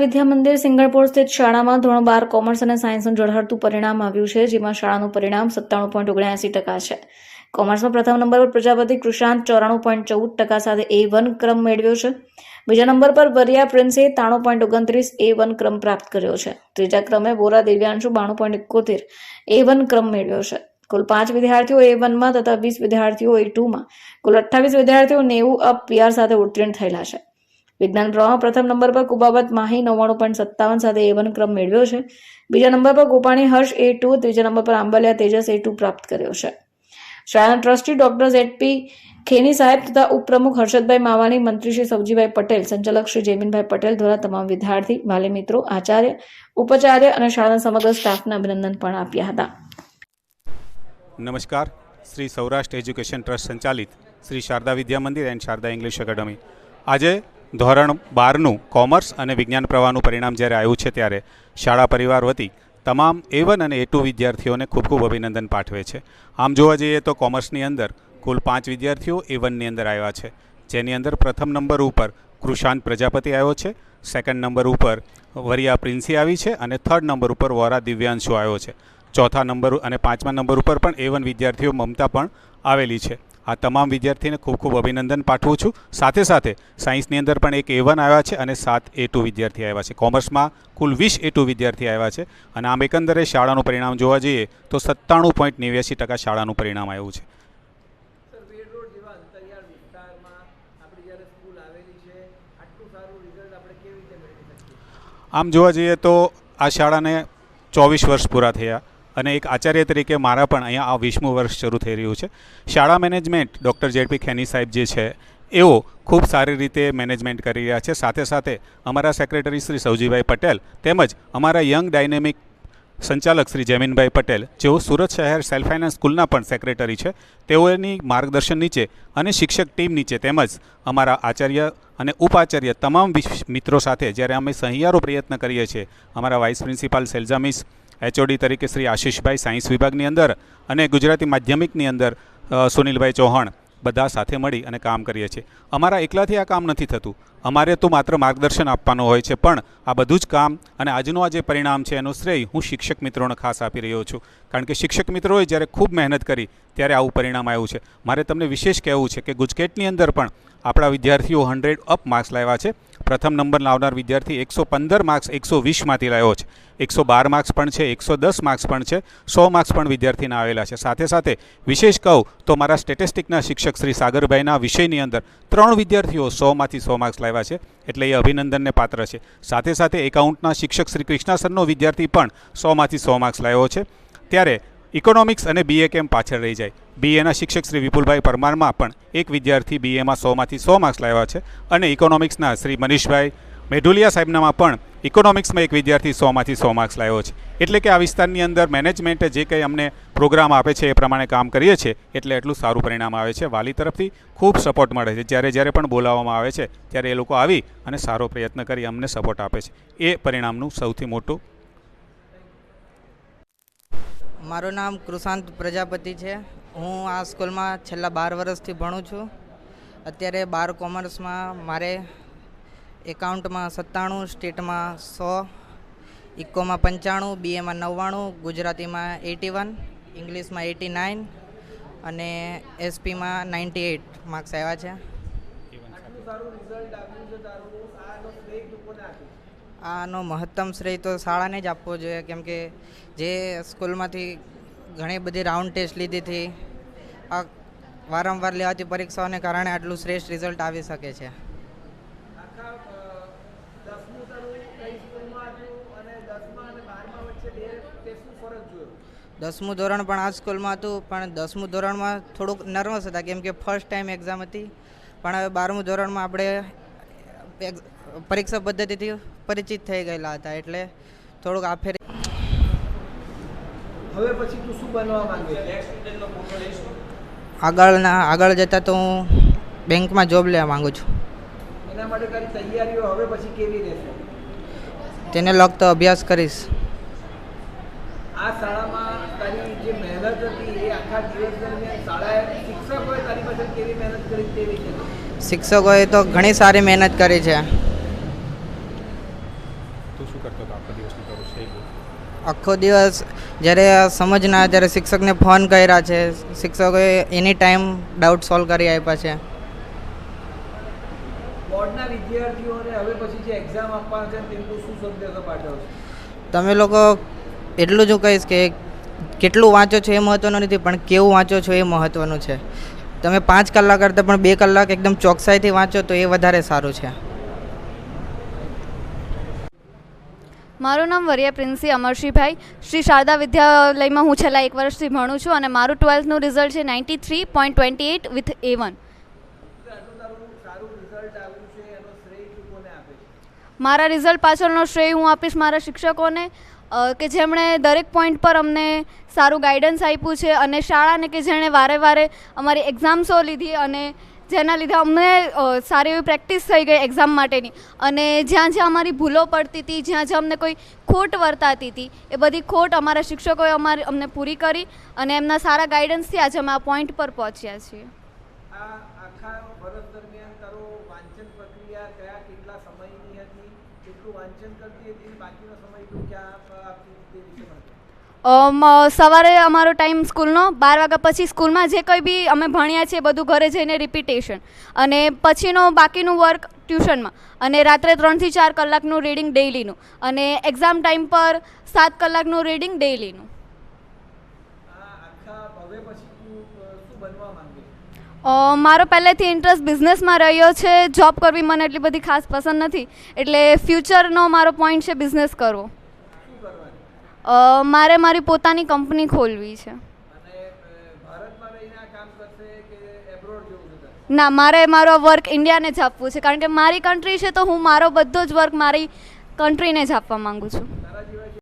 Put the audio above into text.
વિદ્યા મંદિર સિંગળપોર સ્થિત શાળામાં ધોરણ બાર કોમર્સ અને સાયન્સનું જળહળતું પરિણામ આવ્યું છે, જેમાં શાળાનું પરિણામ સત્તાણું પોઈન્ટ ઓગણ્યાસી ટકા છે. કોમર્સમાં પ્રથમ નંબર પર પ્રજાપતિ કૃષાંત ચોરાણું પોઈન્ટ ચૌદ ટકા સાથે એ વન ક્રમ મેળવ્યો છે. બીજા નંબર પર વરિયા પ્રિન્સે ત્રાણું પોઈન્ટ ઓગણત્રીસ એ વન ક્રમ પ્રાપ્ત કર્યો છે. ત્રીજા ક્રમે બોરા દિવ્યાંશુ બાણું પોઈન્ટ એકોતેર એ વન ક્રમ મેળવ્યો છે. કુલ પાંચ વિદ્યાર્થીઓ એ વનમાં તથા વીસ વિદ્યાર્થીઓ એ ટુમાં. કુલ અઠ્ઠાવીસ વિદ્યાર્થીઓ નેવું અપ પીઆર સાથે ઉત્તીર્ણ થયેલા છે. વિજ્ઞાન પ્રવાહમાં પ્રથમ નંબર પર કુબાબત માહી નવ્વાણું પોઈન્ટ સત્તાવન સાથે એ વન ક્રમ મેળવ્યો છે. બીજા નંબર પર ગોપાણી હર્ષ એ ટુ ત્રીજા નંબર પર આંબલિયા તેજસ એ ટુ પ્રાપ્ત કર્યો છે. શાળાના ટ્રસ્ટી ડોક્ટર ઝેડપી ખેની સાહેબ તથા ઉપપ્રમુખ હર્ષદભાઈ માવાણી, મંત્રી શ્રી સવજીભાઈ પટેલ, સંચાલક શ્રી જયમીનભાઈ પટેલ દ્વારા તમામ વિદ્યાર્થી, વાલી મિત્રો, આચાર્ય, ઉપાચાર્ય અને શાળાના સમગ્ર સ્ટાફને અભિનંદન પણ આપ્યા હતા. નમસ્કાર. શ્રી સૌરાષ્ટ્ર એજ્યુકેશન ટ્રસ્ટ સંચાલિત Shri Sharda Vidya Mandir and Sharda English academy. આજે ધોરણ બારનું કોમર્સ અને વિજ્ઞાન પ્રવાહનું પરિણામ જ્યારે આવ્યું છે ત્યારે શાળા પરિવાર વતી તમામ એ વન અને એ ટુ વિદ્યાર્થીઓને ખૂબ ખૂબ અભિનંદન પાઠવે છે. આમ જોવા જઈએ તો કોમર્સની અંદર કુલ પાંચ વિદ્યાર્થીઓ એ વનની અંદર આવ્યા છે. જેની અંદર પ્રથમ નંબર ઉપર કૃષાંત પ્રજાપતિ આવ્યો છે સેકન્ડ નંબર ઉપર વરિયા પ્રિન્સી આવી છે અને થર્ડ નંબર ઉપર વોરા દિવ્યાંશુ આવ્યો છે. ચોથા નંબર અને પાંચમા નંબર ઉપર પણ એ વન વિદ્યાર્થીઓ મમતા પણ આવેલી છે. આ તમામ વિદ્યાર્થીને ખૂબ ખૂબ અભિનંદન પાઠવું છું. સાથે સાથે સાયન્સની અંદર પણ એક એ વન આવ્યા છે અને સાત એ ટુ વિદ્યાર્થી આવ્યા છે. કોમર્સમાં કુલ વીસ એ ટુ વિદ્યાર્થી આવ્યા છે. અને આમ એકંદરે શાળાનું પરિણામ જોવા જઈએ તો સત્તાણું પોઈન્ટ નેવ્યાસી ટકા શાળાનું પરિણામ આવ્યું છે. આમ જોવા જઈએ તો આ શાળાને ચોવીસ વર્ષ પૂરા થયા. અને એક આચાર્ય તરીકે મારા પણ અહીંયા આ વીસમું વર્ષ શરૂ થઈ રહ્યું છે. શાળા મેનેજમેન્ટ ડૉક્ટર જેડપી ખેની સાહેબ જે છે, એઓ ખૂબ સારી રીતે મેનેજમેન્ટ કરી રહ્યા છે. સાથે સાથે અમારા સેક્રેટરી શ્રી સૌજીભાઈ પટેલ તેમજ અમારા યંગ ડાયનેમિક સંચાલક શ્રી જમીનભાઈ પટેલ, જેઓ સુરત શહેર સેલ્ફ ફાઇનાન્સ સ્કૂલના પણ સેક્રેટરી છે, તેઓની માર્ગદર્શન નીચે અને શિક્ષક ટીમ નીચે તેમજ અમારા આચાર્ય અને ઉપાચાર્ય તમામ મિત્રો સાથે જ્યારે અમે સહિયારો પ્રયત્ન કરીએ છીએ, અમારા વાઇસ પ્રિન્સિપાલ સેલ્ઝા એચઓડી તરીકે શ્રી આશીષભાઈ સાયન્સ વિભાગની અંદર અને ગુજરાતી માધ્યમિકની અંદર સુનિલભાઈ ચૌહાણ બધા સાથે મળી અને કામ કરીએ છીએ. અમારા એકલાથી આ કામ નથી થતું. અમારે તો માત્ર માર્ગદર્શન આપવાનું હોય છે, પણ આ બધું જ કામ અને આજનું આ જે પરિણામ છે, એનો શ્રેય હું શિક્ષક મિત્રોને ખાસ આપી રહ્યો છું. કારણ કે શિક્ષક મિત્રોએ જ્યારે ખૂબ મહેનત કરી, ત્યારે આવું પરિણામ આવ્યું છે. મારે તમને વિશેષ કહેવું છે કે ગુજકેટની અંદર પણ આપણા વિદ્યાર્થીઓ હંડ્રેડ અપ માર્ક્સ લાવ્યા છે. પ્રથમ નંબર લાવનાર વિદ્યાર્થી એકસો પંદર માર્ક્સ એકસો વીસમાંથી લાવ્યો છે. એકસો બાર માર્ક્સ પણ છે, એકસો દસ માર્ક્સ પણ છે, સો માર્ક્સ પણ વિદ્યાર્થીના આવેલા છે. સાથે સાથે વિશેષ કહું તો મારા સ્ટેટિસ્ટિકના શિક્ષક શ્રી સાગરભાઈના વિષયની અંદર ત્રણ વિદ્યાર્થીઓ સોમાંથી સો માર્ક્સ લાવ્યા છે, એટલે એ અભિનંદનને પાત્ર છે. સાથે સાથે એકાઉન્ટના શિક્ષક શ્રી કૃષ્ણા સરનો વિદ્યાર્થી પણ સોમાંથી સો માર્ક્સ લાવ્યો છે. ત્યારે ઇકોનોમિક્સ અને બીએ કેમ પાછળ રહી જાય? બીએના શિક્ષક શ્રી વિપુલભાઈ પરમારમાં પણ એક વિદ્યાર્થી બીએમાં સોમાંથી સો માર્ક્સ લાવ્યા છે અને ઇકોનોમિક્સના શ્રી મનીષભાઈ મેઢુલિયા સાહેબનામાં પણ ઇકોનોમિક્સમાં એક વિદ્યાર્થી સોમાંથી સો માર્ક્સ લાવ્યો છે. એટલે કે આ વિસ્તારની અંદર મેનેજમેન્ટે જે કંઈ અમને પ્રોગ્રામ આપે છે એ પ્રમાણે કામ કરીએ છીએ એટલે એટલું સારું પરિણામ આવે છે. વાલી તરફથી ખૂબ સપોર્ટ મળે છે. જ્યારે જ્યારે પણ બોલાવવામાં આવે છે ત્યારે એ લોકો આવી અને સારો પ્રયત્ન કરી અમને સપોર્ટ આપે છે. એ પરિણામનું સૌથી મોટું મારું નામ કૃષાંત પ્રજાપતિ છે. હું આ સ્કૂલમાં છેલ્લા બાર વર્ષથી ભણું છું. અત્યારે બાર કોમર્સમાં મારે એકાઉન્ટમાં સત્તાણું, સ્ટેટમાં સો, ઇકોમાં પંચાણું, બીએમાં નવ્વાણું, ગુજરાતીમાં એટી વન, ઇંગ્લિશમાં એટી નાઇન અને એસપીમાં નાઇન્ટી એઇટ માર્ક્સ આવ્યા છે. આનો મહત્તમ શ્રેય તો શાળાને જ આપવો જોઈએ, કેમ કે જે સ્કૂલમાંથી ઘણી બધી રાઉન્ડ ટેસ્ટ લીધી હતી, આ વારંવાર લેવાતી પરીક્ષાઓને કારણે આટલું શ્રેષ્ઠ રિઝલ્ટ આવી શકે છે. દસમું ધોરણ પણ આ સ્કૂલમાં હતું, પણ દસમું ધોરણમાં થોડુંક નર્વસ હતા, કેમ કે ફર્સ્ટ ટાઈમ એક્ઝામ હતી. પણ હવે બારમું ધોરણમાં આપણે પરીક્ષા પદ્ધતિથી પરિચિત થઈ ગયેલા હતા એટલે થોડુંક આ ફેર હવે પછી તું શું બનવા માંગે છે? આગળના આગળ જતાં તો હું બેંકમાં જોબ લેવા માંગુ છું. એના માટે તારી તૈયારીઓ હવે પછી કેવી રહેશે? તેને લગતો અભ્યાસ કરીશ. આ શાળામાં તારી જે મહેનત હતી એ આખા દિવસ દરમિયાન શાળાએ શિક્ષકોએ તારી પાછળ કેવી મહેનત કરી તે છે શિક્ષકોએ તો ઘણી સારી મહેનત કરી છે તું શું કરતો હતો આખો દિવસનું તારું શેડ્યુલ આખો દિવસ જ્યારે સમજ ના આવે શિક્ષકને ફોન કર્યા છે શિક્ષકોએ એની ટાઈમ ડાઉટ સોલ્વ કરી આપ્યા છે. બોર્ડના વિદ્યાર્થીઓને હવે પછી જે એક્ઝામ આપવાના છે તેમનું શું સંદેશો પાઠવશો તમે લોકો એટલું જ હું કહીશ કે કેટલું વાંચો છો એ મહત્ત્વનું નથી પણ કેવું વાંચો છો એ મહત્ત્વનું છે. તમે પાંચ કલાક કરતાં પણ બે કલાક એકદમ ચોકસાઈથી વાંચો તો એ વધારે સારું છે. મારું નામ વરિયા પ્રિન્સી અમરશીભાઈ. શ્રી શારદા વિદ્યાલયમાં હું છેલ્લા એક વર્ષથી ભણું છું અને મારું ટ્વેલ્થનું રિઝલ્ટ છે ninety three point twenty eight with A one મારા રિઝલ્ટ પાછળનો શ્રેય હું આપીશ મારા શિક્ષકોને કે જેમણે દરેક પોઈન્ટ પર અમને સારું ગાઈડન્સ આપ્યું છે અને શાળાને કે જેણે વારે વારે અમારી એક્ઝામ્સો લીધી અને જેના લીધે અમને સારી એવી પ્રેક્ટિસ થઈ ગઈ એક્ઝામ માટેની. અને જ્યાં જ્યાં અમારી ભૂલો પડતી હતી, જ્યાં જ્યાં અમને કોઈ ખોટ વર્તાતી હતી, એ બધી ખોટ અમારા શિક્ષકોએ અમારી, અમને પૂરી કરી અને એમના સારા ગાઈડન્સથી આજે અમે આ પોઈન્ટ પર પહોંચ્યા છીએ. વાંચન કરતી બાકીનો સમય ક્યાં આપતી વિશે સવારે અમારો ટાઈમ સ્કૂલનો, બાર વાગ્યા પછી સ્કૂલમાં જે કંઈ બી અમે ભણ્યા છીએ બધું ઘરે જઈને રિપીટેશન અને પછીનો બાકીનું વર્ક ટ્યુશનમાં અને રાત્રે ત્રણથી ચાર કલાકનું રીડિંગ ડેઇલીનું અને એક્ઝામ ટાઈમ પર સાત કલાકનું રીડિંગ ડેઇલીનું મારો પહેલેથી ઇન્ટરેસ્ટ બિઝનેસમાં રહ્યો છે. જોબ કરવી મને એટલી બધી ખાસ પસંદ નથી. એટલે ફ્યુચરનો મારો પોઈન્ટ છે બિઝનેસ કરવો. મારે મારી પોતાની કંપની ખોલવી છે? ના મારે મારો વર્ક ઇન્ડિયાને જ આપવું છે કારણ કે મારી કન્ટ્રી છે તો હું મારો બધો જ વર્ક મારી કન્ટ્રીને જ આપવા માગું છું